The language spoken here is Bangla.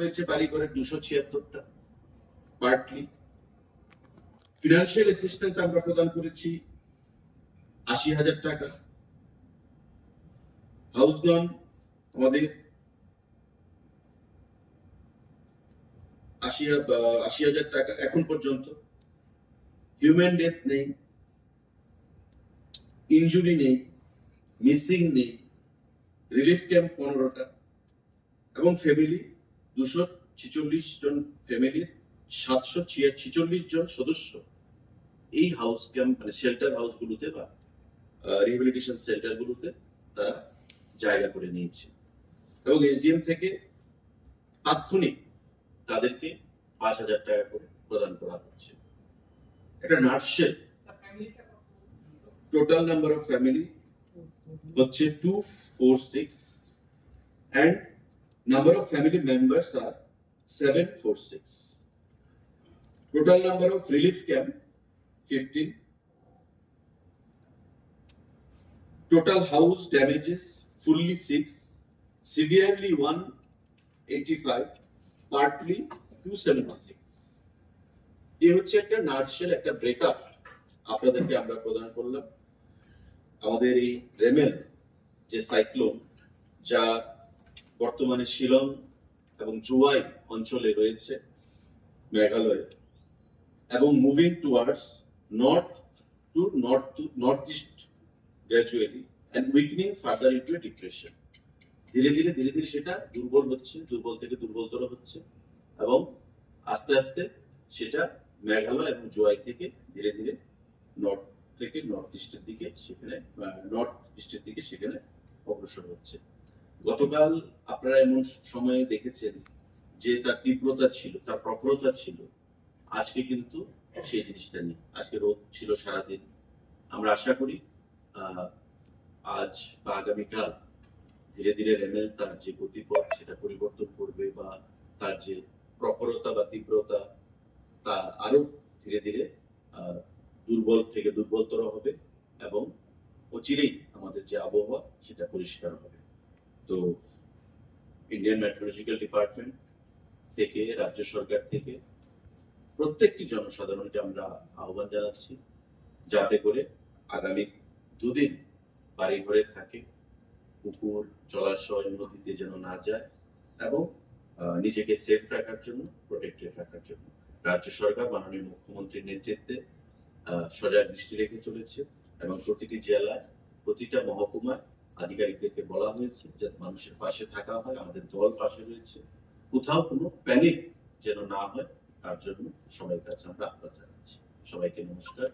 হয়েছে বাড়িঘরের দুশো ছিয়াত্তরটা পার্টলি ফিনান্সিয়াল অ্যাসিস্ট্যান্স আমরা প্রদান করেছি আশি হাজার টাকা। হাউস লোন আমাদের আশি আশি হাজার টাকা এখন পর্যন্ত। হিউম্যান ডেথ নেই। ইনজুরি নেই। মিসিং নেই। রিলিফ ক্যাম্প পনেরোটা। এবং ফ্যামিলি দুশো ছিচল্লিশ জন ফ্যামিলির সাতশো ছিচল্লিশ জন সদস্য এই হাউস ক্যাম্প মানে শেল্টার হাউসগুলোতে বা রিহেবিলিটেশন সেন্টারগুলোতে তারা জায়গা করে নিয়েছে। এবং এসডিএম থেকে তাৎক্ষণিক তাদেরকে পাঁচ হাজার টাকা করে প্রদান করা হচ্ছে। একটা নার্সের টোটাল নাম্বার অফ ফ্যামিলি হচ্ছে two four six and family members are seven four six total number of relief camp fifteen total house damages, fully six. Severely 185 partly 276 এই হচ্ছে একটা নার্সেল একটা ব্রেকআপ আপনাদেরকে আমরা প্রদান করলাম। আমাদের এই রেমেল যে সাইক্লোন যা বর্তমানে শিলং এবং জুয়াই অঞ্চলে রয়েছে মেঘালয়ে এবং moving towards north to north to north east gradually and weakening further into depression ধীরে ধীরে ধীরে ধীরে সেটা দুর্বল হচ্ছে, দুর্বল থেকে দুর্বলতর হচ্ছে এবং আস্তে আস্তে সেটা মেঘালয় এবং জোয়াই থেকে ধীরে ধীরে নর্থ থেকে নর্থ ইস্টের দিকে সেখানে নর্থ ইস্টের দিকে সেখানে অগ্রসর হচ্ছে। গতকাল আপনারা এমন সময়ে দেখেছেন যে তার তীব্রতা ছিল, তার প্রখরতা ছিল। আজকে কিন্তু সেই জিনিসটা নেই। আজকে রোদ ছিল সারাদিন। আমরা আশা করি আজ বা আগামীকাল ধীরে ধীরে রেমেল তার যে গতিপথ, সেটা পরিবর্তন করবে বা তার যে প্রখরতা বা তীব্রতা, তা আরও ধীরে ধীরে দুর্বল থেকে দুর্বলতর হবে এবং অচিরেই আমাদের যে আবহাওয়া, সেটা পরিষ্কার হবে। তো ইন্ডিয়ান মেট্রোলজিক্যাল ডিপার্টমেন্ট থেকে, রাজ্য সরকার থেকে প্রত্যেকটি জনসাধারণকে আমরা আহ্বান জানাচ্ছি যাতে করে আগামী দুদিন বাড়ি ঘরে থাকে, পুকুর, জলাশয়, নদীতে যেন না যায় এবং নিজেকে সেফ রাখার জন্য প্রোটেক্টেড রাখার জন্য। রাজ্য সরকার, মাননীয় মুখ্যমন্ত্রীর নেতৃত্বে সজাগ দৃষ্টি রেখে চলেছে এবং প্রতিটি জেলায় প্রতিটা মহকুমায় আধিকারিকদেরকে বলা হয়েছে যাতে মানুষের পাশে থাকা হয়, আমাদের দল পাশে রয়েছে। কোথাও কোনো প্যানিক যেন না হয়, তার জন্য সবাই কাছে আমরা আহ্বান জানাচ্ছি। সবাইকে নমস্কার।